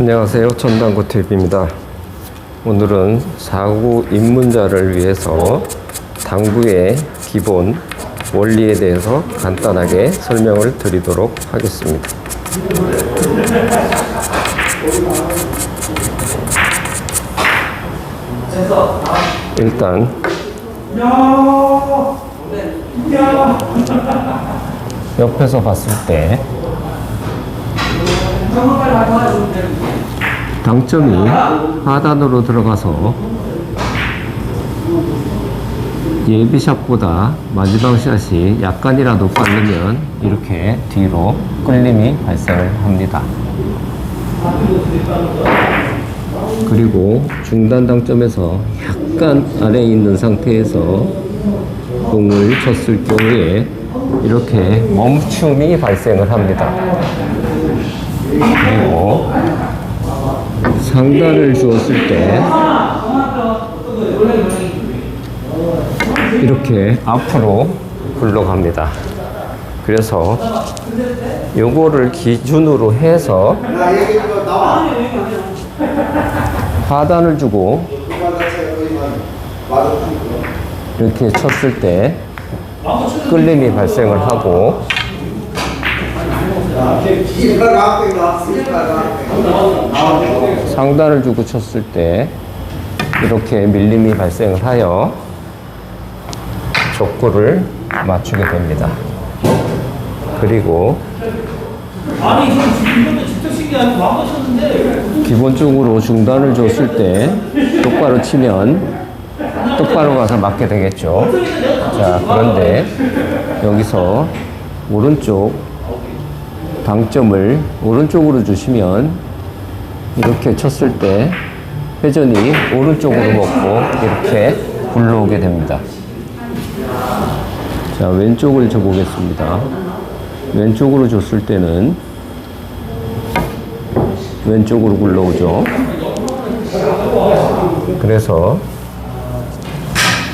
안녕하세요. 천당구 TV입니다. 오늘은 사구 입문자를 위해서 당구의 기본 원리에 대해서 간단하게 설명을 드리도록 하겠습니다. 일단 옆에서 봤을 때 당점이 하단으로 들어가서 예비샷보다 마지막 샷이 약간이라도 빠르면 이렇게 뒤로 끌림이 발생을 합니다. 그리고 중단 당점에서 약간 아래에 있는 상태에서 공을 쳤을 경우에 이렇게 멈춤이 발생을 합니다. 그리고 상단을 주었을 때 이렇게 앞으로 굴러갑니다. 그래서 요거를 기준으로 해서 하단을 주고 이렇게 쳤을 때 끌림이 발생을 하고 상단을 주고 쳤을 때 이렇게 밀림이 발생을 하여 족구를 맞추게 됩니다. 그리고 기본적으로 중단을 줬을 때 똑바로 치면 똑바로 가서 맞게 되겠죠. 자, 그런데 여기서 오른쪽 당점을 오른쪽으로 주시면 이렇게 쳤을 때 회전이 오른쪽으로 먹고 이렇게 굴러오게 됩니다. 자, 왼쪽을 줘보겠습니다. 왼쪽으로 줬을 때는 왼쪽으로 굴러오죠. 그래서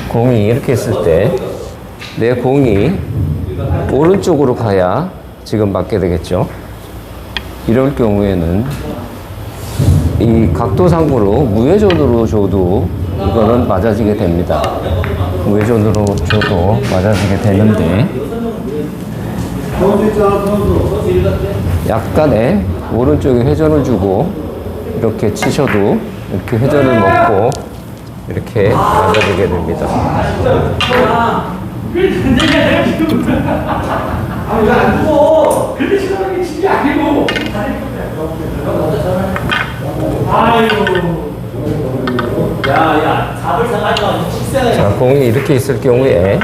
공이 이렇게 있을 때 내 공이 오른쪽으로 가야 지금 맞게 되겠죠. 이럴 경우에는 이 각도상으로 무회전으로 줘도 이거는 맞아지게 됩니다. 무회전으로 줘도 맞아지게 되는데 약간의 오른쪽에 회전을 주고 이렇게 치셔도 이렇게 회전을 먹고 이렇게 맞아지게 됩니다. 아왜안 죽어? 그렇게 시원하게 친게 아니고. 아유 야야 잡을 생각하니까 식사해 자, 공이 이렇게 있을 경우에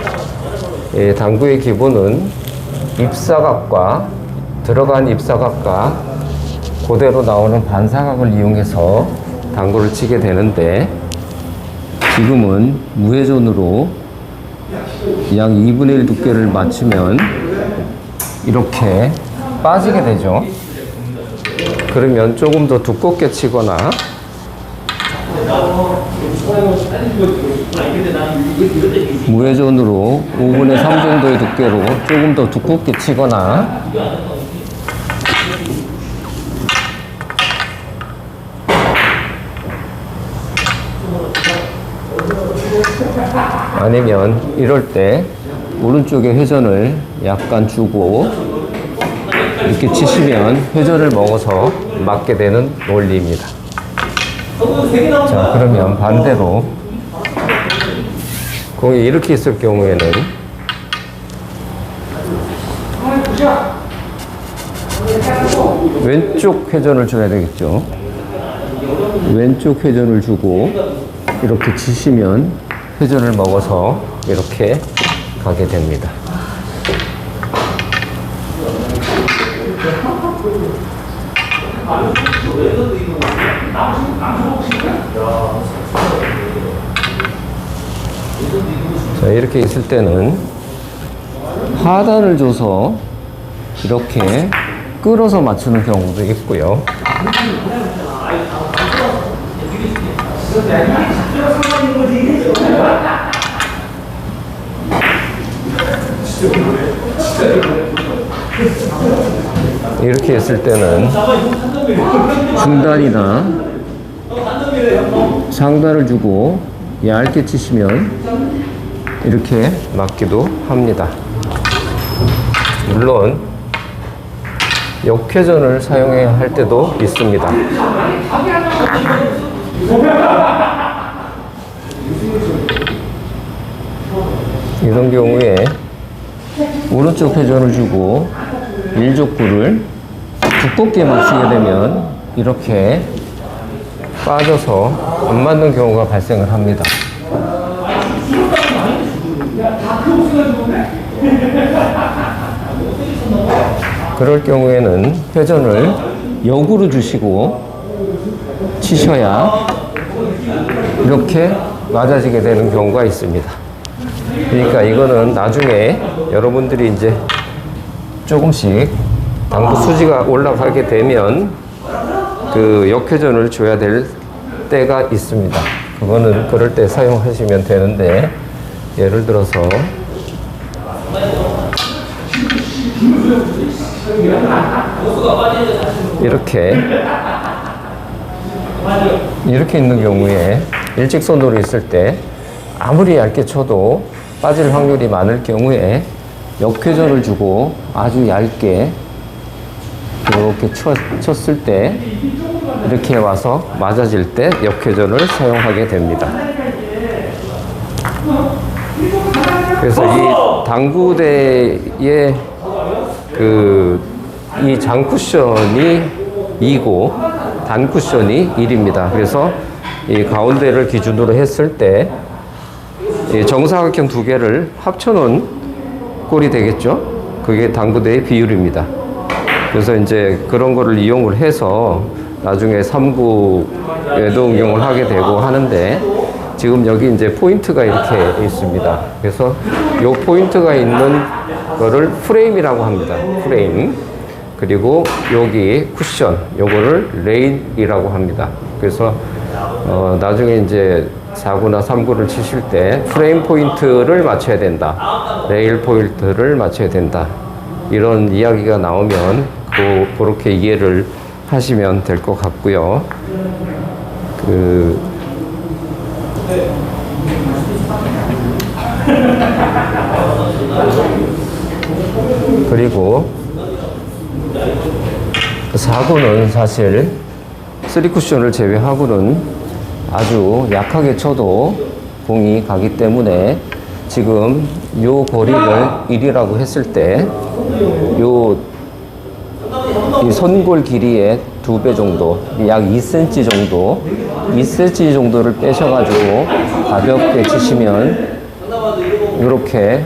이 당구의 기본은 입사각과 들어간 입사각과 그대로 나오는 반사각을 이용해서 당구를 치게 되는데 지금은 무회전으로 약 2분의 1 두께를 맞추면 이렇게 빠지게 되죠. 그러면 조금 더 두껍게 치거나 무회전으로 5분의 3 정도의 두께로 조금 더 두껍게 치거나 아니면 이럴 때 오른쪽에 회전을 약간 주고 이렇게 치시면 회전을 먹어서 맞게 되는 원리입니다. 자, 그러면 반대로 공이 이렇게 있을 경우에는 왼쪽 회전을 줘야 되겠죠. 왼쪽 회전을 주고 이렇게 치시면 회전을 먹어서 이렇게 가게 됩니다. 자, 이렇게 있을 때는 하단을 줘서 이렇게 끌어서 맞추는 경우도 있고요. 이렇게 했을 때는 중단이나 상단을 주고 얇게 치시면 이렇게 맞기도 합니다. 물론 역회전을 사용해야 할 때도 있습니다. 이런 경우에 오른쪽 회전을 주고 일족구를 두껍게 맞추게 되면 이렇게 빠져서 안 맞는 경우가 발생을 합니다. 그럴 경우에는 회전을 역으로 주시고 치셔야 이렇게 맞아지게 되는 경우가 있습니다. 그러니까 이거는 나중에 여러분들이 이제 조금씩 당구 수지가 올라가게 되면 그 역회전을 줘야 될 때가 있습니다. 그거는 그럴 때 사용하시면 되는데 예를 들어서 이렇게 이렇게 있는 경우에 일직선으로 있을 때 아무리 얇게 쳐도 빠질 확률이 많을 경우에 역회전을 주고 아주 얇게 이렇게 쳐, 쳤을 때 이렇게 와서 맞아질 때 역회전을 사용하게 됩니다. 그래서 이 당구대의 그 이 장쿠션이 2고 단쿠션이 1입니다. 그래서 이 가운데를 기준으로 했을 때이 정사각형 두 개를 합쳐놓은 꼴이 되겠죠. 그게 당구대의 비율입니다. 그래서 이제 그런 거를 이용을 해서 나중에 3구에도 응용을 하게 되고 하는데 지금 여기 이제 포인트가 이렇게 있습니다. 그래서 요 포인트가 있는 거를 프레임이라고 합니다. 프레임. 그리고 여기 쿠션, 요거를 레일이라고 합니다. 그래서 어, 나중에 이제 4구나 3구를 치실 때 프레임 포인트를 맞춰야 된다. 레일 포인트를 맞춰야 된다. 이런 이야기가 나오면 그, 그렇게 이해를 하시면 될 것 같고요. 그, 그리고 4구는 사실 3쿠션을 제외하고는 아주 약하게 쳐도 공이 가기 때문에 지금 요 거리를 1이라고 했을 때 요이 선골 길이의 두 배 정도, 약 2cm 정도, 2cm 정도를 빼셔가지고 가볍게 치시면 이렇게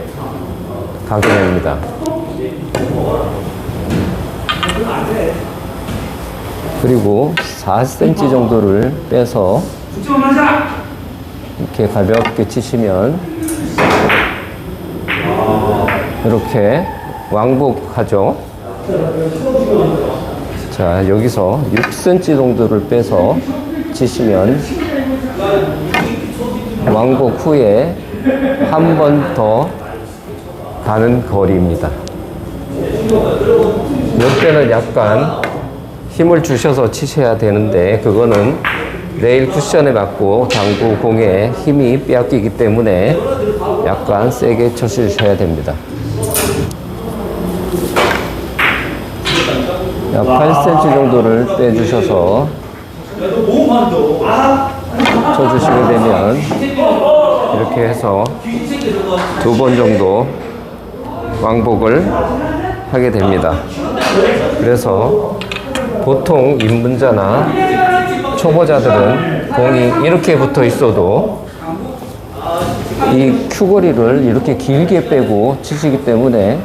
가게 됩니다. 그리고 4cm 정도를 빼서 이렇게 가볍게 치시면 이렇게 왕복하죠. 자, 여기서 6cm 정도를 빼서 치시면 왕복 후에 한 번 더 가는 거리입니다. 이때는 약간 힘을 주셔서 치셔야 되는데 그거는 레일 쿠션에 맞고 당구 공에 힘이 빼앗기기 때문에 약간 세게 쳐주셔야 됩니다. 약 8cm 정도를 빼주셔서 쳐주시게 되면 이렇게 해서 두 번 정도 왕복을 하게 됩니다. 그래서 보통 입문자나 초보자들은 공이 이렇게 붙어 있어도 이 큐거리를 이렇게 길게 빼고 치시기 때문에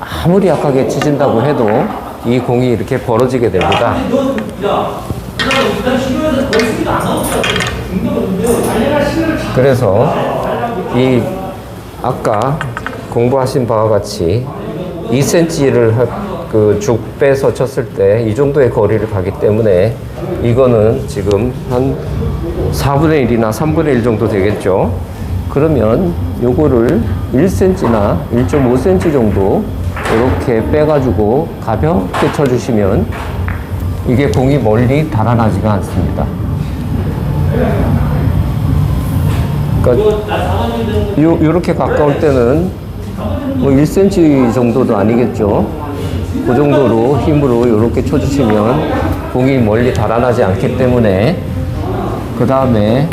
아무리 약하게 치신다고 해도 이 공이 이렇게 벌어지게 됩니다. 그래서 이 아까 공부하신 바와 같이 2cm를 그죽 빼서 쳤을 때 이 정도의 거리를 가기 때문에 이거는 지금 한 4분의 1이나 3분의 1 정도 되겠죠. 그러면 요거를 1cm나 1.5cm 정도 이렇게 빼가지고 가볍게 쳐주시면 이게 공이 멀리 달아나지가 않습니다. 그러니까 요, 요렇게 가까울 때는 뭐 1cm 정도도 아니겠죠. 그 정도로 힘으로 이렇게 쳐주시면 공이 멀리 달아나지 않기 때문에 그 다음에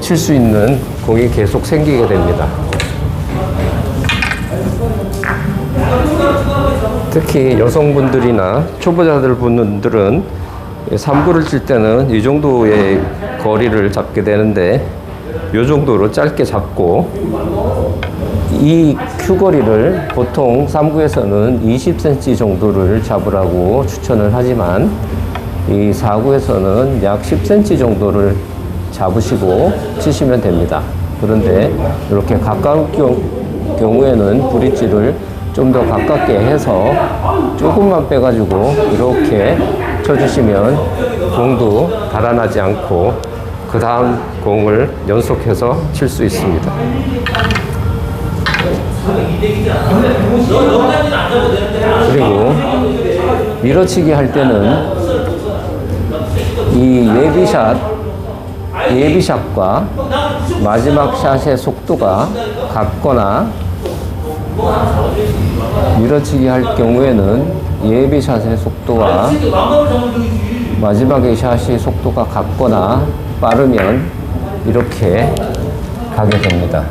칠 수 있는 공이 계속 생기게 됩니다. 특히 여성분들이나 초보자들 분들은 3구를 칠 때는 이 정도의 거리를 잡게 되는데 이 정도로 짧게 잡고 이 큐거리를 보통 3구에서는 20cm 정도를 잡으라고 추천을 하지만 이 4구에서는 약 10cm 정도를 잡으시고 치시면 됩니다. 그런데 이렇게 가까운 경우, 경우에는 브릿지를 좀 더 가깝게 해서 조금만 빼가지고 이렇게 쳐주시면 공도 달아나지 않고 그 다음 공을 연속해서 칠 수 있습니다. 그리고 밀어치기 할 때는 이 예비샷, 예비샷과 마지막 샷의 속도가 같거나 밀어치기 할 경우에는 예비샷의 속도와 마지막의 샷의 속도가 같거나 빠르면 이렇게 가게 됩니다.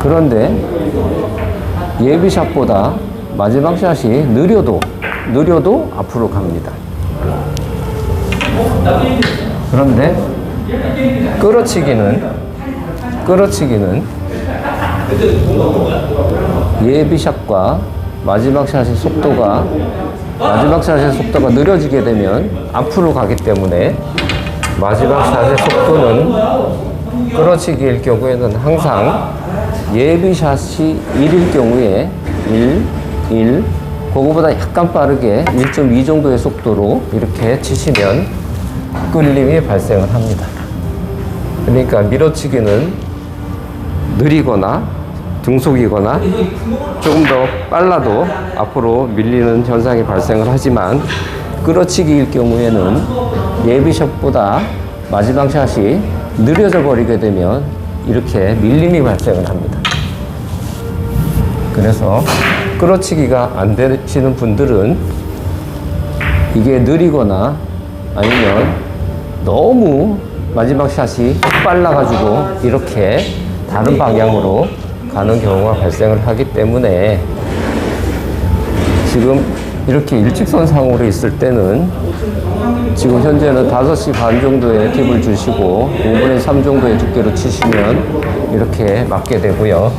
그런데 예비샷보다 마지막 샷이 느려도 느려도 앞으로 갑니다. 그런데 끌어치기는 끌어치기는 예비샷과 마지막 샷의 속도가 마지막 샷의 속도가 느려지게 되면 앞으로 가기 때문에 마지막 샷의 속도는 끌어치기일 경우에는 항상 예비샷이 1일 경우에 1, 1, 그거보다 약간 빠르게 1.2 정도의 속도로 이렇게 치시면 끌림이 발생을 합니다. 그러니까 밀어치기는 느리거나 등속이거나 조금 더 빨라도 앞으로 밀리는 현상이 발생을 하지만 끌어치기일 경우에는 예비샷보다 마지막 샷이 느려져 버리게 되면 이렇게 밀림이 발생을 합니다. 그래서 끌어치기가 안 되시는 분들은 이게 느리거나 아니면 너무 마지막 샷이 빨라가지고 이렇게 다른 방향으로 가는 경우가 발생을 하기 때문에 지금 이렇게 일직선 상으로 있을 때는 지금 현재는 5시 반 정도의 팁을 주시고 5분의 3 정도의 두께로 치시면 이렇게 맞게 되고요.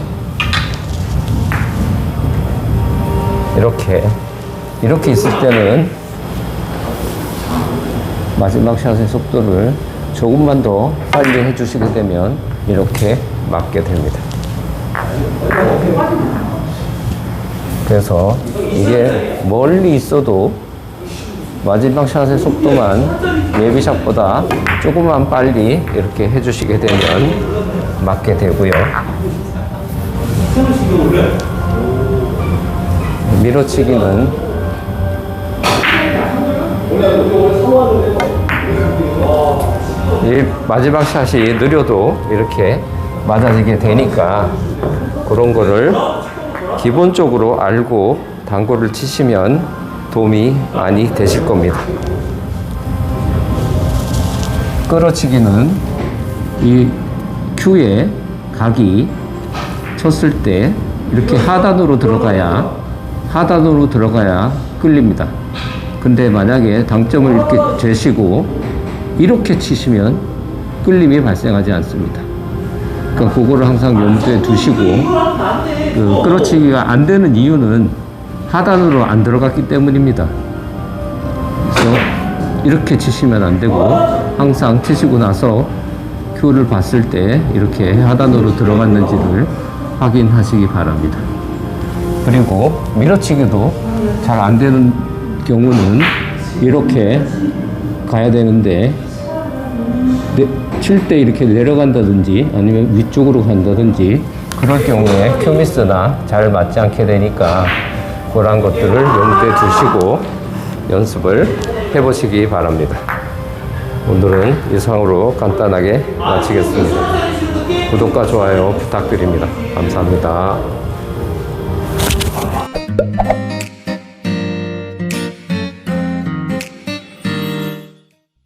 이렇게 이렇게 있을 때는 마지막 샷의 속도를 조금만 더 빨리 해주시게 되면 이렇게 맞게 됩니다. 그래서 이게 멀리 있어도 마지막 샷의 속도만 예비샷보다 조금만 빨리 이렇게 해주시게 되면 맞게 되고요. 밀어치기는 이 마지막 샷이 느려도 이렇게 맞아지게 되니까 그런 거를 기본적으로 알고 당구를 치시면 도움이 많이 되실 겁니다. 끌어치기는 이 큐의 각이 쳤을 때 이렇게 하단으로 들어가야 하단으로 들어가야 끌립니다. 근데 만약에 당점을 이렇게 재시고 이렇게 치시면 끌림이 발생하지 않습니다. 그러니까 그거를 항상 염두에 두시고 그 끌어치기가 안 되는 이유는 하단으로 안 들어갔기 때문입니다. 그래서 이렇게 치시면 안 되고 항상 치시고 나서 큐를 봤을 때 이렇게 하단으로 들어갔는지를 확인하시기 바랍니다. 그리고 밀어치기도 잘 안 되는 경우는 이렇게 가야 되는데 칠 때 이렇게 내려간다든지 아니면 위쪽으로 간다든지 그럴 경우에 큐미스나 잘 맞지 않게 되니까 그런 것들을 염두에 두시고 연습을 해보시기 바랍니다. 오늘은 이상으로 간단하게 마치겠습니다. 구독과 좋아요 부탁드립니다. 감사합니다.